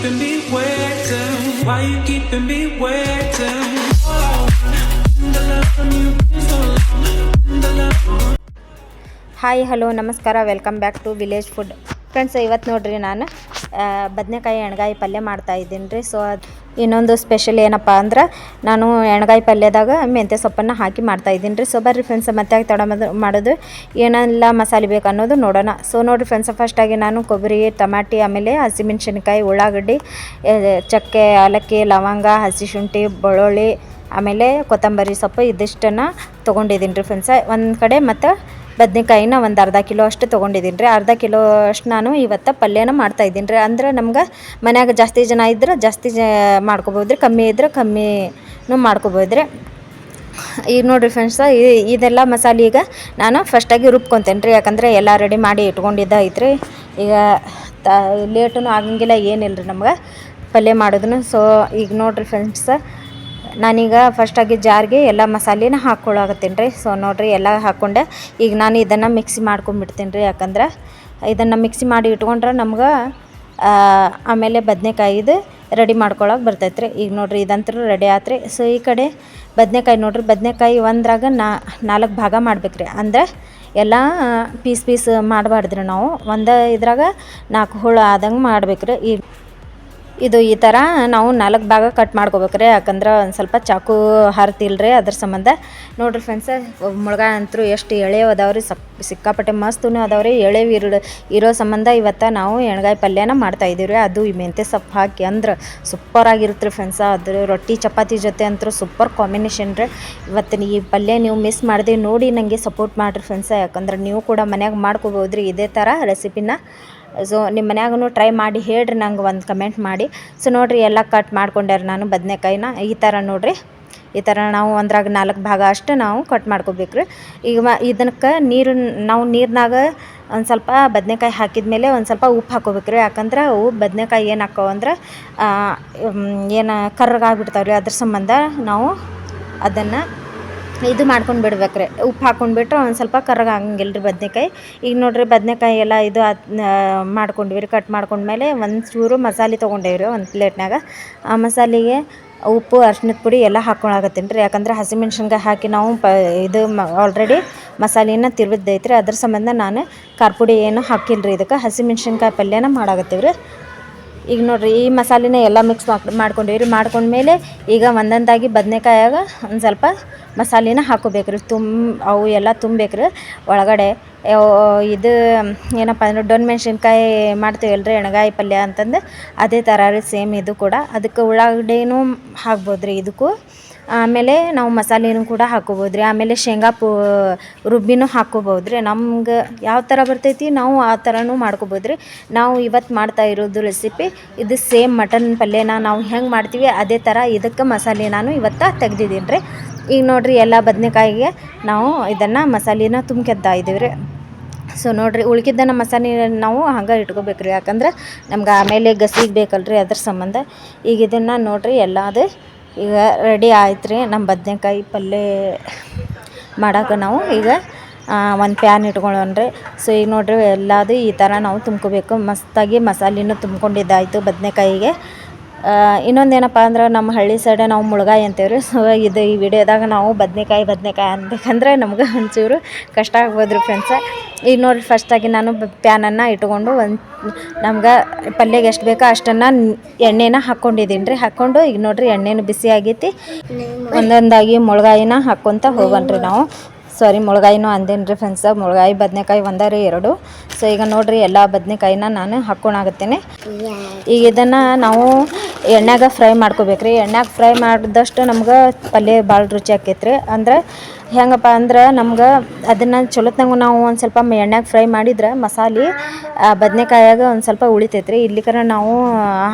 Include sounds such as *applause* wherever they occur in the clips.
keeping me waiting? Why you keeping me waiting? All I want, the love from you been so long, the love. Hi hello ನಮಸ್ಕಾರ welcome back to village food Friends ಇವತ್ತು ನೋಡ್ರಿ ನಾನು ಬದನೆಕಾಯಿ ಎಣ್ಗಾಯಿ ಪಲ್ಯ ಮಾಡ್ತಾ ಇದ್ದೀನಿ ರೀ. ಸೊ ಅದು ಇನ್ನೊಂದು ಸ್ಪೆಷಲ್ ಏನಪ್ಪ ಅಂದ್ರೆ, ನಾನು ಎಣ್ಗಾಯಿ ಪಲ್ಯದಾಗ ಮೆಂತ್ಯ ಸೊಪ್ಪನ್ನು ಹಾಕಿ ಮಾಡ್ತಾ ಇದ್ದೀನಿ ರೀ. ಸೊ ಬರ್ರಿ ಫ್ರೆಂಡ್ಸ್ ಮತ್ತೆ ತಡ ಮಾಡೋದು? ಏನೆಲ್ಲ ಮಸಾಲೆ ಬೇಕು ಅನ್ನೋದು ನೋಡೋಣ. ಸೊ ನೋಡಿರಿ ಫ್ರೆಂಡ್ಸ್ ಫಸ್ಟಾಗಿ ನಾನು ಕೊಬ್ಬರಿ, ಟಮಾಟಿ, ಆಮೇಲೆ ಹಸಿಮೆಣ್ಸಿನ್ಕಾಯಿ, ಉಳ್ಳಾಗಡ್ಡಿ ಚಕ್ಕೆ ಏಲಕ್ಕಿ ಲವಂಗ, ಹಸಿ ಶುಂಠಿ, ಬೆಳ್ಳುಳ್ಳಿ, ಆಮೇಲೆ ಕೊತ್ತಂಬರಿ ಸೊಪ್ಪು ಇದಿಷ್ಟನ್ನು ತೊಗೊಂಡಿದ್ದೀನಿ ರೀ ಫ್ರೆಂಡ್ಸ ಒಂದು ಕಡೆ ಮತ್ತು ಬದ್ನೆಕಾಯಿನ ಒಂದು ಅರ್ಧ ಕಿಲೋ ಅಷ್ಟು ತೊಗೊಂಡಿದ್ದೀನಿ ರೀ. ಅರ್ಧ ಕಿಲೋ ಅಷ್ಟು ನಾನು ಇವತ್ತು ಪಲ್ಯನ ಮಾಡ್ತಾ ಇದ್ದೀನಿ ರೀ. ಅಂದ್ರೆ ನಮ್ಗೆ ಮನ್ಯಾಗ ಜಾಸ್ತಿ ಜನ ಇದ್ರೆ ಜಾಸ್ತಿ ಜ ಮಾಡ್ಕೊಬೋದು ರೀ. ಕಮ್ಮಿ ಇದ್ರೆ ಕಮ್ಮಿನೂ ಮಾಡ್ಕೊಬೋದು ರೀ. ಈಗ ನೋಡಿರಿ ಫ್ರೆಂಡ್ಸ್ ಇದೆಲ್ಲ ಮಸಾಲೆ ಈಗ ನಾನು ಫಸ್ಟಾಗಿ ರುಬ್ಕೊತೇನೆ ರೀ ಯಾಕಂದರೆ ಎಲ್ಲ ರೆಡಿ ಮಾಡಿ ಇಟ್ಕೊಂಡಿದ್ದ ಐತ್ರಿ. ಈಗ ತ ಲೇಟೂ ಆಗಂಗಿಲ್ಲ ಏನಿಲ್ಲ ರೀ ನಮ್ಗೆ ಪಲ್ಯ ಮಾಡೋದನ್ನು. ಸೊ ಈಗ ನೋಡಿರಿ ಫ್ರೆಂಡ್ಸ ನಾನೀಗ ಫಸ್ಟಾಗಿ ಜಾರ್ಗೆ ಎಲ್ಲ ಮಸಾಲೆನ ಹಾಕ್ಕೊಳ್ಳಾಗತ್ತೀನಿ ರೀ ಸೊ ನೋಡಿರಿ ಎಲ್ಲ ಹಾಕ್ಕೊಂಡೆ ಈಗ ನಾನು ಇದನ್ನು ಮಿಕ್ಸಿ ಮಾಡ್ಕೊಂಡ್ಬಿಡ್ತೀನಿ ರೀ ಯಾಕಂದ್ರೆ ಇದನ್ನು ಮಿಕ್ಸಿ ಮಾಡಿ ಇಟ್ಕೊಂಡ್ರೆ ನಮ್ಗೆ ಆಮೇಲೆ ಬದನೆಕಾಯಿದು ರೆಡಿ ಮಾಡ್ಕೊಳಕ್ಕೆ ಬರ್ತೈತೆ ರೀ ಈಗ ನೋಡಿರಿ ಇದಂತೂ ರೆಡಿ ಆತ್ರಿ. ಸೊ ಈ ಕಡೆ ಬದನೆಕಾಯಿ ನೋಡಿರಿ, ಬದನೆಕಾಯಿ ಒಂದ್ರಾಗ ನಾ, ನಾಲ್ಕು ಭಾಗ ಮಾಡ್ಬೇಕು ರೀ ಅಂದ್ರೆ ಎಲ್ಲ ಪೀಸ್ ಪೀಸ್ ಮಾಡಬಾರ್ದ್ರಿ ನಾವು. ಒಂದು ಇದ್ರಾಗ ನಾಲ್ಕು ಹುಳು ಆದಂಗೆ ಮಾಡ್ಬೇಕು ರೀ ಈಗ ಇದು ಈ ಥರ ನಾವು ನಾಲ್ಕು ಭಾಗ ಕಟ್ ಮಾಡ್ಕೋಬೇಕ್ರಿ ಯಾಕಂದ್ರೆ ಒಂದು ಸ್ವಲ್ಪ ಚಾಕು ಹಾರ್ತಿಲ್ರಿ ಅದ್ರ ಸಂಬಂಧ. ನೋಡ್ರಿ ಫ್ರೆಂಡ್ಸ ಮುಳುಗ ಅಂತೂ ಎಷ್ಟು ಎಳೆವು ಅದಾವ್ರಿ ಸಪ್ ಸಿಕ್ಕಾಪಟ್ಟೆ ಮಸ್ತು ಅದಾವ್ರಿ ಎಳೆ ಇರೋ ಇರೋ ಸಂಬಂಧ ಇವತ್ತು ನಾವು ಎಣ್ಗಾಯಿ ಪಲ್ಯನ ಮಾಡ್ತಾ ಇದ್ದೀವಿ ರೀ. ಅದು ಈ ಮೆಂತ್ಯ ಸೊಪ್ಪು ಹಾಕಿ ಅಂದ್ರೆ ಸೂಪರ್ ಆಗಿರುತ್ತೆ ರೀ ಫ್ರೆಂಡ್ಸ ಅದ್ರ ರೊಟ್ಟಿ, ಚಪಾತಿ ಜೊತೆ ಅಂತೂ ಸೂಪರ್ ಕಾಂಬಿನೇಷನ್ ರೀ. ಇವತ್ತಿನ ಈ ಪಲ್ಯ ನೀವು ಮಿಸ್ ಮಾಡಿದೆ ನೋಡಿ ನನಗೆ ಸಪೋರ್ಟ್ ಮಾಡಿರಿ ಫ್ರೆಂಡ್ಸ ಯಾಕಂದ್ರೆ ನೀವು ಕೂಡ ಮನ್ಯಾಗ ಮಾಡ್ಕೋಬೋದು ರೀ ಇದೇ ಥರ ರೆಸಿಪಿನ ಸೊ ನಿಮ್ಮ ಮನ್ಯಾಗೂ ಟ್ರೈ ಮಾಡಿ ಹೇಳ್ರಿ ನಂಗೆ ಒಂದು ಕಮೆಂಟ್ ಮಾಡಿ. ಸೊ ನೋಡಿರಿ ಎಲ್ಲ ಕಟ್ ಮಾಡ್ಕೊಂಡ್ಯಾರ ನಾನು ಬದನೆಕಾಯಿನ. ಈ ಥರ ನೋಡಿರಿ. ಈ ಥರ ನಾವು ಒಂದ್ರಾಗ ನಾಲ್ಕು ಭಾಗ ಅಷ್ಟು ನಾವು ಕಟ್ ಮಾಡ್ಕೋಬೇಕು ರೀ ಈಗ ಇದಕ್ಕೆ ನೀರು, ನಾವು ನೀರಿನಾಗ ಒಂದು ಸ್ವಲ್ಪ ಬದನೆಕಾಯಿ ಹಾಕಿದ ಮೇಲೆ ಒಂದು ಸ್ವಲ್ಪ ಉಪ್ಪು ಹಾಕೋಬೇಕು ರೀ ಯಾಕಂದ್ರೆ ಅವು ಬದನೆಕಾಯಿ ಏನು ಹಾಕೋವಂದ್ರೆ ಅಂದ್ರೆ ಏನು ಕರ್ರಗಾಗ್ಬಿಡ್ತಾವೆ ರೀ ಅದ್ರ ಸಂಬಂಧ ನಾವು ಅದನ್ನು ಇದು ಮಾಡ್ಕೊಂಡು ಬಿಡ್ಬೇಕ್ರಿ. ಉಪ್ಪು ಹಾಕ್ಕೊಂಡು ಬಿಟ್ರೆ ಒಂದು ಸ್ವಲ್ಪ ಕರ್ರಗ ರೀ ಬದ್ನೆಕಾಯಿ. ಈಗ ನೋಡಿರಿ ಬದ್ನೆಕಾಯಿ ಎಲ್ಲ ಇದು ಮಾಡ್ಕೊಂಡ್ವಿ ರೀ. ಕಟ್ ಮಾಡ್ಕೊಂಡ್ಮೇಲೆ ಒಂದು ಚೂರು ಮಸಾಲೆ ತೊಗೊಂಡೇವಿ ರೀ ಒಂದು ಪ್ಲೇಟ್ನಾಗ. ಆ ಮಸಾಲೆಗೆ ಉಪ್ಪು ಅರ್ಶಿನದ ಪುಡಿ ಎಲ್ಲ ಹಾಕ್ಕೊಳಕತ್ತೀನಿ ರೀ. ಯಾಕಂದ್ರೆ ಹಸಿಮೆಣ್ಸಿನ್ಕಾಯಿ ಹಾಕಿ ನಾವು ಪ, ಇದು ಆಲ್ರೆಡಿ ಮಸಾಲೆನ ತಿರುವಿದ್ದೈತ್ರಿ. ಅದ್ರ ಸಂಬಂಧ ನಾನು ಖಾರ ಪುಡಿ ಏನು ಹಾಕಿಲ್ಲ ರೀ ಇದಕ್ಕೆ ಹಸಿಮೆಣ್ಸಿನ್ಕಾಯಿ ಪಲ್ಯನ ಮಾಡಾಕತ್ತೀವಿ ರೀ ಈಗ ನೋಡಿರಿ, ಈ ಮಸಾಲೆನ ಎಲ್ಲ ಮಿಕ್ಸ್ ಮಾಡಿ, ಮಾಡ್ಕೊಂಡೀವಿ ರೀ. ಮಾಡ್ಕೊಂಡ್ಮೇಲೆ ಈಗ ಒಂದೊಂದಾಗಿ ಬದನೆಕಾಯಾಗ ಒಂದು ಸ್ವಲ್ಪ ಮಸಾಲೆನ ಹಾಕೋಬೇಕ್ರಿ. ತುಂಬ ಅವು ಎಲ್ಲ ತುಂಬೇಕ್ರಿ ಒಳಗಡೆ ಇದು, ಏನಪ್ಪ ಅಂದ್ರೆ ಡೊಣ್ ಮೆಣಸಿನ್ಕಾಯಿ ಮಾಡ್ತೀವಿ ರೀ ಎಣ್ಗಾಯಿ ಪಲ್ಯ ಅಂತಂದು. ಅದೇ ಥರ ರೀ, ಸೇಮ್ ಇದು ಕೂಡ. ಅದಕ್ಕೆ ಉಳ್ಳಾಗಡ್ಡಿನೂ ಹಾಕ್ಬೋದು ರೀ ಇದಕ್ಕೂ. ಆಮೇಲೆ ನಾವು ಮಸಾಲೆನೂ ಕೂಡ ಹಾಕೋಬೋದು ರೀ ಆಮೇಲೆ ಶೇಂಗಾ ಪು, ರುಬ್ಬಿನೂ ಹಾಕೋಬೋದು ರೀ ನಮ್ಗೆ ಯಾವ ಥರ ಬರ್ತೈತಿ ನಾವು ಆ ಥರನೂ ಮಾಡ್ಕೋಬೋದು ರೀ ನಾವು ಇವತ್ತು ಮಾಡ್ತಾ ಇರೋದು ರೆಸಿಪಿ ಇದು ಸೇಮ್ ಮಟನ್ ಪಲ್ಯನ ನಾವು ಹೆಂಗೆ ಮಾಡ್ತೀವಿ ಅದೇ ಥರ ಇದಕ್ಕೆ ಮಸಾಲೆ ನಾನು ಇವತ್ತು ತೆಗ್ದಿದ್ದೀನಿ ರೀ ಈಗ ನೋಡಿರಿ ಎಲ್ಲ ಬದನೆಕಾಯಿಗೆ ನಾವು ಇದನ್ನು ಮಸಾಲೆನ ತುಂಬ್ಕೊತಾ ಇದ್ದೀವಿ ರೀ ಸೊ ನೋಡಿರಿ ಉಳ್ಕಿದ್ದನ್ನು ಮಸಾಲೆ ನಾವು ಹಂಗೆ ಇಟ್ಕೋಬೇಕು ರೀ ಯಾಕಂದ್ರೆ ನಮ್ಗೆ ಆಮೇಲೆ ಗಸಿಗೆ ಬೇಕಲ್ರಿ ಅದ್ರ ಸಂಬಂಧ. ಈಗ ಇದನ್ನು ನೋಡಿರಿ ಎಲ್ಲದು ಈಗ ರೆಡಿ ಆಯ್ತು ರೀ ನಮ್ಮ ಬದನೆಕಾಯಿ ಪಲ್ಯ ಮಾಡೋಕೆ ನಾವು ಈಗ ಒಂದು ಪ್ಯಾನ್ ಇಟ್ಕೊಳ್ಳೋಣ್ರಿ ಸೊ ಈಗ ನೋಡಿರಿ ಎಲ್ಲದು ಈ ಥರ ನಾವು ತುಂಬ್ಕೋಬೇಕು. ಮಸ್ತಾಗಿ ಮಸಾಲೆನೂ ತುಂಬ್ಕೊಂಡಿದ್ದಾಯಿತು ಬದನೆಕಾಯಿಗೆ. ಇನ್ನೊಂದು ಏನಪ್ಪ ಅಂದ್ರೆ ನಮ್ಮ ಹಳ್ಳಿ ಸೈಡೆ ನಾವು ಮುಳ್ಗಾಯಿ ಅಂತೀವಿ ರೀ ಸೊ ಇದು ಈ ವಿಡಿಯೋದಾಗ ನಾವು ಬದನೆಕಾಯಿ ಬದನೆಕಾಯಿ ಅನ್ಬೇಕಂದ್ರೆ ನಮ್ಗೆ ಒಂಚೂರು ಕಷ್ಟ ಆಗ್ಬೋದು ರೀ ಫ್ರೆಂಡ್ಸ ಈಗ ನೋಡಿರಿ ಫಸ್ಟಾಗಿ ನಾನು ಪ್ಯಾನನ್ನು ಇಟ್ಕೊಂಡು ಒಂದು ನಮ್ಗೆ ಪಲ್ಯಗೆ ಎಷ್ಟು ಬೇಕೋ ಅಷ್ಟನ್ನು ಎಣ್ಣೆನ ಹಾಕ್ಕೊಂಡಿದ್ದೀನಿ ರೀ. ಹಾಕ್ಕೊಂಡು ಈಗ ನೋಡಿರಿ ಎಣ್ಣೆನೂ ಬಿಸಿ ಆಗೈತಿ. ಒಂದೊಂದಾಗಿ ಮುಳ್ಗಾಯಿನ ಹಾಕ್ಕೊತ ಹೋಗೋಣ್ರಿ ನಾವು. ಸಾರಿ ಮುಳ್ಗಾಯಿನೂ ಅಂದೇನು ರೀ ಫ್ರೆಂಡ್ಸ ಮುಳ್ಗಾಯಿ, ಬದನೆಕಾಯಿ ಒಂದೇ ರೀ ಎರಡು. ಸೊ ಈಗ ನೋಡಿರಿ ಎಲ್ಲ ಬದನೆಕಾಯಿನ ನಾನು ಹಾಕ್ಕೊಂಡಾಗುತ್ತೇನೆ ಈಗ ಇದನ್ನು ನಾವು ಎಣ್ಣೆಗೆ ಫ್ರೈ ಮಾಡ್ಕೋಬೇಕು ರೀ ಎಣ್ಣೆಗೆ ಫ್ರೈ ಮಾಡಿದಷ್ಟು ನಮ್ಗೆ ಪಲ್ಯ ಭಾಳ ರುಚಿ ಆಕೈತೆ ರೀ ಅಂದ್ರೆ ಹೆಂಗಪ್ಪ ಅಂದ್ರೆ ನಮ್ಗೆ ಅದನ್ನು ಚಲೋತ್ನಾಗ ನಾವು ಒಂದು ಸ್ವಲ್ಪ ಎಣ್ಣೆಗೆ ಫ್ರೈ ಮಾಡಿದ್ರೆ ಮಸಾಲೆ ಬದನೆಕಾಯಾಗ ಒಂದು ಸ್ವಲ್ಪ ಉಳಿತೈತೆ ರೀ ಇಲ್ಲಿಕರ ನಾವು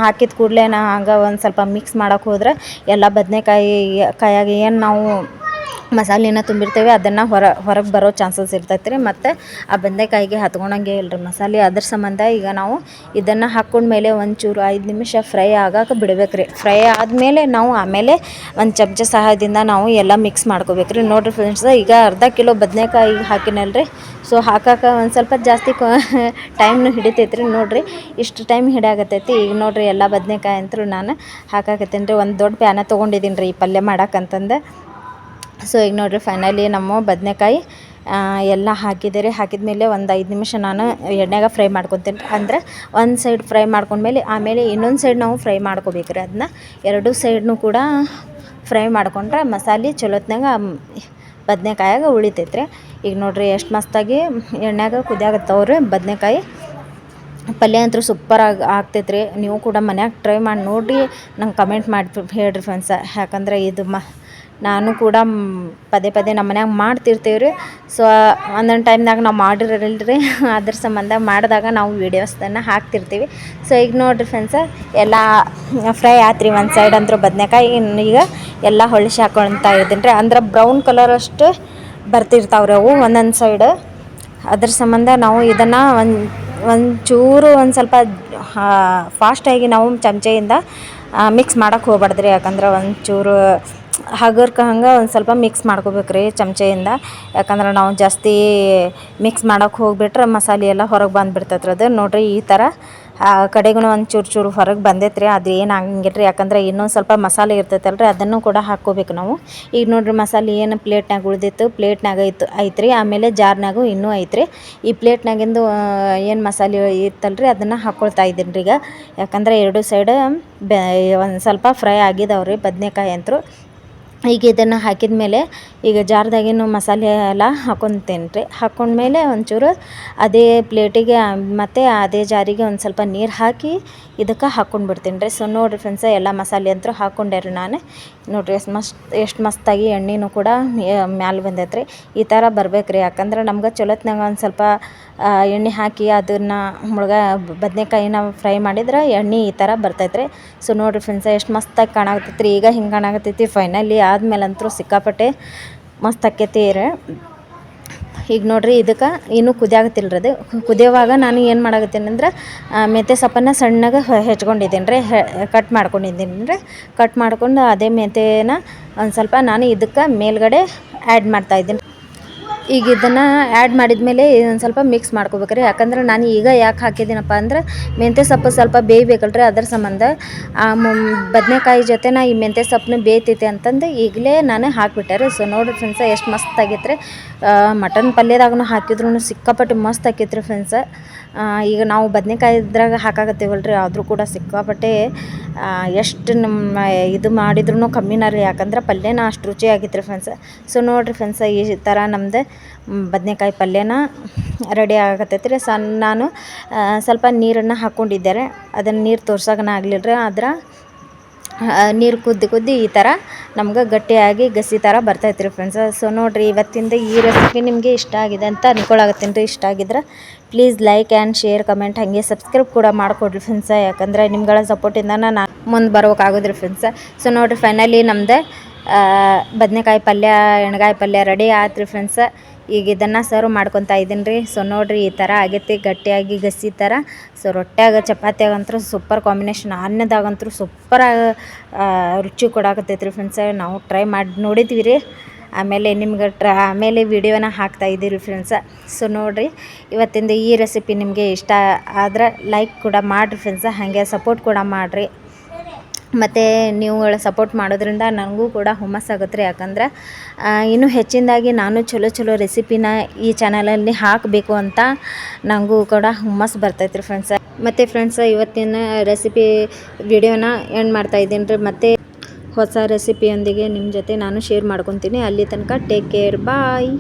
ಹಾಕಿದ ಕೂಡಲೇ ನಾ ಹಂಗೆ ಒಂದು ಸ್ವಲ್ಪ ಮಿಕ್ಸ್ ಮಾಡೋಕೆ ಹೋದ್ರೆ ಎಲ್ಲ ಬದನೆಕಾಯಿ, ಕಾಯಾಗ ಏನು ನಾವು ಮಸಾಲೆನ ತುಂಬಿರ್ತೇವೆ, ಅದನ್ನು ಹೊರ, ಹೊರಗೆ ಬರೋ ಚಾನ್ಸಸ್ ಇರ್ತೈತೆ ರೀ ಮತ್ತು ಆ ಬದನೆಕಾಯಿಗೆ ಹತ್ಕೊಳಂಗೆ ಇಲ್ಲ ರೀ ಮಸಾಲೆ ಅದ್ರ ಸಂಬಂಧ ಈಗ ನಾವು ಇದನ್ನು ಹಾಕ್ಕೊಂಡ್ಮೇಲೆ ಒಂಚೂರು ಐದು ನಿಮಿಷ ಫ್ರೈ ಆಗಕ್ಕೆ ಬಿಡ್ಬೇಕು ರೀ ಫ್ರೈ ಆದಮೇಲೆ ನಾವು ಆಮೇಲೆ ಒಂದು ಚಮಚ ಸಹಾಯದಿಂದ ನಾವು ಎಲ್ಲ ಮಿಕ್ಸ್ ಮಾಡ್ಕೋಬೇಕು ರೀ ನೋಡಿರಿ ಫ್ರೆಂಡ್ಸ್ ಈಗ ಅರ್ಧ ಕಿಲೋ ಬದನೆಕಾಯಿ ರೀ ಸೊ ಹಾಕಕ್ಕೆ ಒಂದು ಸ್ವಲ್ಪ ಜಾಸ್ತಿ *laughs* ಟೈಮ್ನು ಹಿಡಿತೈತೆ ರೀ ನೋಡಿರಿ, ಇಷ್ಟು ಟೈಮ್ ಹಿಡಿಯಾಗತ್ತೈತಿ ಈಗ ನೋಡಿರಿ, ಎಲ್ಲ ಬದನೆಕಾಯಿ ಅಂತೂ ನಾನು ಹಾಕಾಕತ್ತೀನಿ ರೀ ಒಂದು ದೊಡ್ಡ ಪ್ಯಾನ ತೊಗೊಂಡಿದ್ದೀನಿ ರೀ ಈ ಪಲ್ಯ ಮಾಡಕ್ಕಂತಂದು ಸೊ ಈಗ ನೋಡಿರಿ ಫೈನಲಿ ನಮ್ಮ ಬದನೆಕಾಯಿ ಎಲ್ಲ ಹಾಕಿದೆ ಹಾಕಿದ ಮೇಲೆ ಒಂದು ಐದು ನಿಮಿಷ ನಾನು ಎಣ್ಣೆಗೆ ಫ್ರೈ ಮಾಡ್ಕೊತೀನಿ ಅಂದರೆ ಒಂದು ಸೈಡ್ ಫ್ರೈ ಮಾಡ್ಕೊಂಡ್ಮೇಲೆ ಆಮೇಲೆ ಇನ್ನೊಂದು ಸೈಡ್ ನಾವು ಫ್ರೈ ಮಾಡ್ಕೋಬೇಕು ರೀ ಅದನ್ನ ಎರಡು ಸೈಡ್ನು ಕೂಡ ಫ್ರೈ ಮಾಡ್ಕೊಂಡ್ರೆ ಮಸಾಲೆ ಚಲೋತ್ನಾಗ ಬದನೆಕಾಯಾಗ ಉಳಿತೈತ್ರಿ. ಈಗ ನೋಡಿರಿ, ಎಷ್ಟು ಮಸ್ತಾಗಿ ಎಣ್ಣೆಗ ಕುದಿಯಾಗತ್ತವ್ರಿ ಬದನೆಕಾಯಿ. ಪಲ್ಯ ಅಂತೂ ಸೂಪರಾಗಿ ಆಗ್ತೈತ್ರಿ. ನೀವು ಕೂಡ ಮನ್ಯಾಗ ಟ್ರೈ ಮಾಡಿ, ನೋಡಿರಿ, ನಂಗೆ ಕಮೆಂಟ್ ಮಾಡಿ ಹೇಳ್ರಿ ಫ್ರೆಂಡ್ಸ ಯಾಕಂದ್ರೆ ಇದು ಮ ನಾನು ಕೂಡ ಪದೇ ಪದೇ ನಮ್ಮ ಮನ್ಯಾಗ ಮಾಡ್ತಿರ್ತೀವಿ ರೀ ಸೊ ಒಂದೊಂದು ಟೈಮ್ನಾಗ ನಾವು ಮಾಡಿರಲ್ಲ ರೀ *laughs* ಅದ್ರ ಸಂಬಂಧ ಮಾಡಿದಾಗ ನಾವು ವೀಡಿಯೋಸ್ನ ಹಾಕ್ತಿರ್ತೀವಿ. ಸೊ ಈಗ ನೋಡಿರಿ ಫ್ರೆಂಡ್ಸ ಎಲ್ಲ ಫ್ರೈ ಆತ್ರಿ ಒಂದು ಸೈಡ್ ಅಂದ್ರೆ ಬದನೆಕಾಯಿ ಈಗ ಎಲ್ಲ ಹೊಳಿಸಿ ಹಾಕೊಳ್ತಾ ಇದ್ದೀನಿ ರೀ ಅಂದ್ರೆ ಬ್ರೌನ್ ಕಲರ್ ಅಷ್ಟು ಬರ್ತಿರ್ತಾವ್ರಿ ಅವು ಒಂದೊಂದು ಸೈಡ್ ಅದ್ರ ಸಂಬಂಧ ನಾವು ಇದನ್ನು ಒಂದು ಒಂಚೂರು ಒಂದು ಸ್ವಲ್ಪ ಫಾಸ್ಟಾಗಿ ನಾವು ಚಮಚೆಯಿಂದ ಮಿಕ್ಸ್ ಮಾಡೋಕ್ಕೆ ಹೋಗ್ಬಾರ್ದ್ರಿ. ಯಾಕಂದ್ರೆ ಒಂಚೂರು ಹಗರ್ಕ ಹಂಗೆ ಒಂದು ಸ್ವಲ್ಪ ಮಿಕ್ಸ್ ಮಾಡ್ಕೋಬೇಕು ರೀ ಚಮಚೆಯಿಂದ. ಯಾಕಂದ್ರೆ ನಾವು ಜಾಸ್ತಿ ಮಿಕ್ಸ್ ಮಾಡೋಕೆ ಹೋಗಿಬಿಟ್ರೆ ಮಸಾಲೆ ಎಲ್ಲ ಹೊರಗೆ ಬಂದುಬಿಡ್ತೈತ್ರಿ ಅದು. ನೋಡಿರಿ ಈ ಥರ ಕಡೆಗೂ ಒಂದು ಚೂರು ಚೂರು ಹೊರಗೆ ಬಂದೈತೆ ರೀ ಅದು ಏನು ಆಗಂಗಿಲ್ಲ ರೀ ಯಾಕಂದ್ರೆ ಇನ್ನೊಂದು ಸ್ವಲ್ಪ ಮಸಾಲೆ ಇರ್ತೈತಲ್ಲ ರೀ ಅದನ್ನು ಕೂಡ ಹಾಕ್ಕೋಬೇಕು ನಾವು. ಈಗ ನೋಡಿರಿ ಮಸಾಲೆ ಏನು ಪ್ಲೇಟ್ನಾಗ ಉಳಿದಿತ್ತು. ಪ್ಲೇಟ್ನಾಗ ಇತ್ತು ಐತ್ರಿ. ಆಮೇಲೆ ಜಾರ್ನಾಗೂ ಇನ್ನೂ ಐತ್ರಿ. ಈ ಪ್ಲೇಟ್ನಾಗಿಂದು ಏನು ಮಸಾಲೆ ಇತ್ತಲ್ಲ ರೀ ಅದನ್ನು ಹಾಕ್ಕೊಳ್ತಾ ಇದ್ದೀನಿ ರೀ ಈಗ ಯಾಕಂದ್ರೆ ಎರಡು ಸೈಡ್ ಬೆ, ಒಂದು ಸ್ವಲ್ಪ ಫ್ರೈ ಆಗಿದಾವೆ ರೀ ಬದನೆಕಾಯಿ ಅಂತೂ. ಈಗ ಇದನ್ನು ಹಾಕಿದ ಮೇಲೆ ಈಗ ಜಾರ್ದಾಗಿನ ಮಸಾಲೆ ಎಲ್ಲ ಹಾಕೊತೇನೆ ರೀ. ಹಾಕ್ಕೊಂಡ್ಮೇಲೆ ಒಂಚೂರು ಅದೇ ಪ್ಲೇಟಿಗೆ, ಮತ್ತು ಅದೇ ಜಾರಿಗೆ ಒಂದು ಸ್ವಲ್ಪ ನೀರು ಹಾಕಿ ಇದಕ್ಕೆ ಹಾಕ್ಕೊಂಡು ಬಿಡ್ತೀನಿ ರೀ. ಸೊ ನೋಡಿರಿ ಫ್ರೆಂಡ್ಸ ಎಲ್ಲ ಮಸಾಲೆ ಅಂತೂ ಹಾಕ್ಕೊಂಡೆ ರೀ ನಾನು. ನೋಡಿರಿ ಎಷ್ಟು ಮಸ್ತ್, ಎಷ್ಟು ಮಸ್ತಾಗಿ ಎಣ್ಣೆನೂ ಕೂಡ ಮ್ಯಾಲೆ ಬಂದೈತೆ ರೀ ಈ ಥರ ಬರ್ಬೇಕು ರೀ ಯಾಕಂದ್ರೆ ನಮ್ಗೆ ಚಲೋತ್ನಾಗ ಒಂದು ಸ್ವಲ್ಪ ಎಣ್ಣೆ ಹಾಕಿ ಅದನ್ನು ಮುಳ್ಗ ಬದ್ನೆಕಾಯಿನ ಫ್ರೈ ಮಾಡಿದ್ರೆ ಎಣ್ಣೆ ಈ ಥರ ಬರ್ತೈತೆ ರೀ. ಸೊ ನೋಡಿರಿ ಫ್ರೆಂಡ್ಸ ಎಷ್ಟು ಮಸ್ತಾಗಿ ಕಾಣಾಕತ್ತೈತೆ ರೀ ಈಗ ಹಿಂಗೆ ಕಾಣಾಕತ್ತೈತಿ. ಫೈನಲಿ ಆದ್ಮೇಲಂತೂ ಸಿಕ್ಕಾಪಟ್ಟೆ ಮಸ್ತ್ ಆಕೈತಿ ರೀ. ಈಗ ನೋಡಿರಿ ಇದಕ್ಕೆ ಇನ್ನೂ ಕುದಿಯಾಗತ್ತಿಲ್ಲ ರೀ ಅದು ಕುದಿಯುವಾಗ ನಾನು ಏನು ಮಾಡಾಕತ್ತೀನಿ ಅಂದ್ರೆ ಮೆಂತ್ಯ ಸೊಪ್ಪನ್ನು ಸಣ್ಣಗೆ ಹೆಚ್ಕೊಂಡಿದ್ದೀನಿ ರೀ. ಕಟ್ ಮಾಡ್ಕೊಂಡಿದ್ದೀನಿ ರೀ. ಕಟ್ ಮಾಡ್ಕೊಂಡು ಅದೇ ಮೆಂತ್ಯನ ಒಂದು ಸ್ವಲ್ಪ ನಾನು ಇದಕ್ಕೆ ಮೇಲ್ಗಡೆ ಆ್ಯಡ್ ಮಾಡ್ತಾಯಿದ್ದೀನಿ ಈಗ ಇದನ್ನು ಆ್ಯಡ್ ಮಾಡಿದ ಮೇಲೆ ಒಂದು ಸ್ವಲ್ಪ ಮಿಕ್ಸ್ ಮಾಡ್ಕೋಬೇಕ್ರಿ. ಯಾಕಂದ್ರೆ ನಾನು ಈಗ ಯಾಕೆ ಹಾಕಿದ್ದೀನಪ್ಪ ಅಂದ್ರೆ ಮೆಂತ್ಯ ಸೊಪ್ಪು ಸ್ವಲ್ಪ ಬೇಯಬೇಕಲ್ರಿ ಅದ್ರ ಸಂಬಂಧ. ಆ ಬದನೆಕಾಯಿ ಜೊತೆ ನಾ ಈ ಮೆಂತ್ಯ ಸೊಪ್ಪನ್ನ ಬೇಯ್ತೈತೆ ಅಂತಂದು ಈಗಲೇ ನಾನು ಹಾಕಿಬಿಟ್ಟೆ ರೀ. ಸೊ ನೋಡಿ ಫ್ರೆಂಡ್ಸ ಎಷ್ಟು ಮಸ್ತ್ ಆಗೈತ್ರಿ. ಮಟನ್ ಪಲ್ಯದಾಗೂ ಹಾಕಿದ್ರು ಸಿಕ್ಕಾಪಟ್ಟೆ ಮಸ್ತ್ ಆಕಿತ್ತು ರೀ ಫ್ರೆಂಡ್ಸ ಈಗ ನಾವು ಬದನೆಕಾಯಿ ಇದ್ರಾಗ ರೀ ಆದರೂ ಕೂಡ ಸಿಕ್ಕಾಪಟ್ಟೆ ಎಷ್ಟು ನಮ್ಮ ಇದು ಮಾಡಿದ್ರು ಕಮ್ಮಿನ ರೀ ಯಾಕಂದ್ರೆ ಪಲ್ಯನ ಅಷ್ಟು ರುಚಿಯಾಗಿತ್ತು ರೀ ಫ್ರೆಂಡ್ಸ್ ಸೊ ನೋಡಿರಿ ಫ್ರೆಂಡ್ಸ ಈ ಥರ ನಮ್ಮದು ಬದನೆಕಾಯಿ ಪಲ್ಯನ ರೆಡಿ ಆಗತ್ತೈತಿ ರೀ ಸಣ್ಣ ನಾನು ಸ್ವಲ್ಪ ನೀರನ್ನು ಹಾಕ್ಕೊಂಡಿದ್ದೆ ರೀ. ಅದನ್ನು ನೀರು ತೋರ್ಸೋಕನ ಆಗಲಿಲ್ಲ ರೀ ಆದ್ರೆ ನೀರು ಕುದ್ದು ಕುದ್ದು ಈ ಥರ ನಮ್ಗೆ ಗಟ್ಟಿಯಾಗಿ ಗಸಿ ಥರ ಬರ್ತೈತೆ ರೀ ಫ್ರೆಂಡ್ಸ್ ಸೊ ನೋಡಿರಿ, ಇವತ್ತಿಂದ ಈ ರೆಸಿಪಿ ನಿಮಗೆ ಇಷ್ಟ ಆಗಿದೆ ಅಂತ ಅನ್ಕೊಳಕತ್ತೀನಿ ರೀ. ಇಷ್ಟ ಆಗಿದ್ರೆ please like and share comment ಹಾಗೆ ಸಬ್ಸ್ಕ್ರೈಬ್ ಕೂಡ ಮಾಡಿಕೊಡ್ರಿ ಫ್ರೆಂಡ್ಸ ಯಾಕಂದರೆ ನಿಮ್ಗಳ ಸಪೋರ್ಟಿಂದ ನಾನು ಮುಂದೆ ಬರ್ಬೇಕಾಗೋದ್ರಿ ಫ್ರೆಂಡ್ಸ ಸೊ ನೋಡಿರಿ ಫೈನಲಿ ನಮ್ದು ಬದನೆಕಾಯಿ ಪಲ್ಯ, ಎಣ್ಗಾಯಿ ಪಲ್ಯ ರೆಡಿ ಆಯ್ತು ರೀ ಫ್ರೆಂಡ್ಸ ಈಗ ಇದನ್ನು ಸರ್ವ್ ಮಾಡ್ಕೊತಾ ಇದ್ದೀನಿ ರೀ ಸೊ ನೋಡಿರಿ ಈ ಥರ ಆಗೈತಿ, ಗಟ್ಟಿಯಾಗಿ ಗಸಿ ಥರ ಸೊ ರೊಟ್ಯಾಗ ಚಪಾತಿಯಾಗಂತೂ ಸೂಪರ್ ಕಾಂಬಿನೇಷನ್ ಅನ್ನದಾಗಂತೂ ಸೂಪರ್ ರುಚಿ ಕೊಡಾಕತ್ತೈತೆ ರೀ ಫ್ರೆಂಡ್ಸ ನಾವು ಟ್ರೈ ಮಾಡಿ ನೋಡಿದ್ವಿ ರೀ ಆಮೇಲೆ ನಿಮ್ಗೆ ಟ್ರ ಆಮೇಲೆ ವಿಡಿಯೋನ ಹಾಕ್ತಾ ಇದ್ದೀರಿ ಫ್ರೆಂಡ್ಸ ಸೊ ನೋಡಿರಿ, ಇವತ್ತಿಂದ ಈ ರೆಸಿಪಿ ನಿಮಗೆ ಇಷ್ಟ ಆದ್ರೆ ಲೈಕ್ ಕೂಡ ಮಾಡಿರಿ ಫ್ರೆಂಡ್ಸ ಹಾಗೆ ಸಪೋರ್ಟ್ ಕೂಡ ಮಾಡಿರಿ. ಮತ್ತು ನೀವುಗಳ ಸಪೋರ್ಟ್ ಮಾಡೋದ್ರಿಂದ ನನಗೂ ಕೂಡ ಹುಮ್ಮಸ್ಸಾಗುತ್ತೆ ರೀ. ಯಾಕಂದ್ರೆ ಇನ್ನೂ ಹೆಚ್ಚಿನದಾಗಿ ನಾನು ಚಲೋ ಚಲೋ ರೆಸಿಪಿನ ಈ ಚಾನಲಲ್ಲಿ ಹಾಕಬೇಕು ಅಂತ ನನಗೂ ಕೂಡ ಹುಮ್ಮಸ್ಸು ಬರ್ತೈತೆ ರೀ ಫ್ರೆಂಡ್ಸ ಮತ್ತು ಫ್ರೆಂಡ್ಸ್ ಇವತ್ತಿನ ರೆಸಿಪಿ ವಿಡಿಯೋನ ಎಂಡ್ ಮಾಡ್ತಾ ಇದ್ದೀನಿ ರೀ. ಮತ್ತು ಹೊಸ ರೆಸಿಪಿಯೊಂದಿಗೆ ನಿಮ್ಮ ಜೊತೆ ನಾನು ಶೇರ್ ಮಾಡ್ಕೊತೀನಿ. ಅಲ್ಲಿ ತನಕ ಟೇಕ್ ಕೇರ್ ಬಾಯ್